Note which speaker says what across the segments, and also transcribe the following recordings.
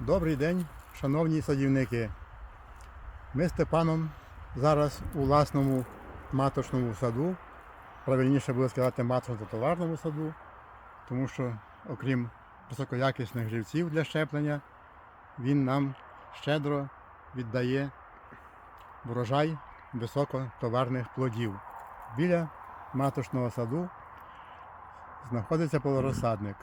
Speaker 1: Добрий день, шановні садівники. Ми з Степаном зараз у власному маточному саду, правильніше буде сказати маточно-товарному саду, тому що окрім високоякісних живців для щеплення, він нам щедро віддає врожай високотоварних плодів. Біля маточного саду знаходиться полорозсадник.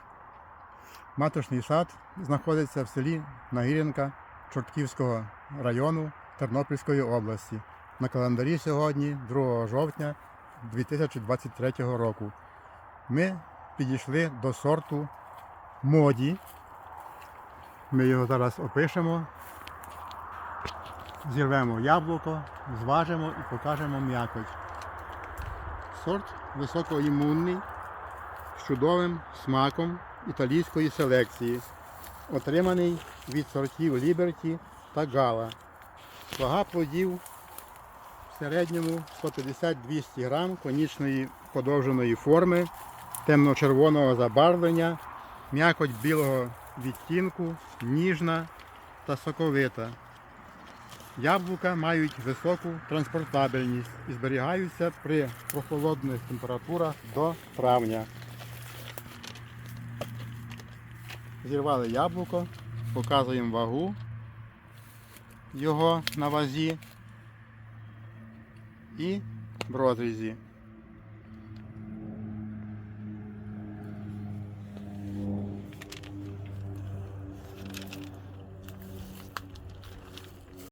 Speaker 1: Маточний сад знаходиться в селі Нагірянка Чортківського району Тернопільської області. На календарі сьогодні, 2 жовтня 2023 року. Ми підійшли до сорту моді. Ми його зараз опишемо, зірвемо яблуко, зважимо і покажемо м'якоть. Сорт високоімунний з чудовим смаком італійської селекції, отриманий від сортів Ліберті та Гала. Вага плодів в середньому 150-200 грам конічної подовженої форми, темно-червоного забарвлення, м'якоть білого відтінку, ніжна та соковита. Яблука мають високу транспортабельність і зберігаються при прохолодних температурах до травня. Зірвали яблуко, показуємо вагу його на вазі і в розрізі.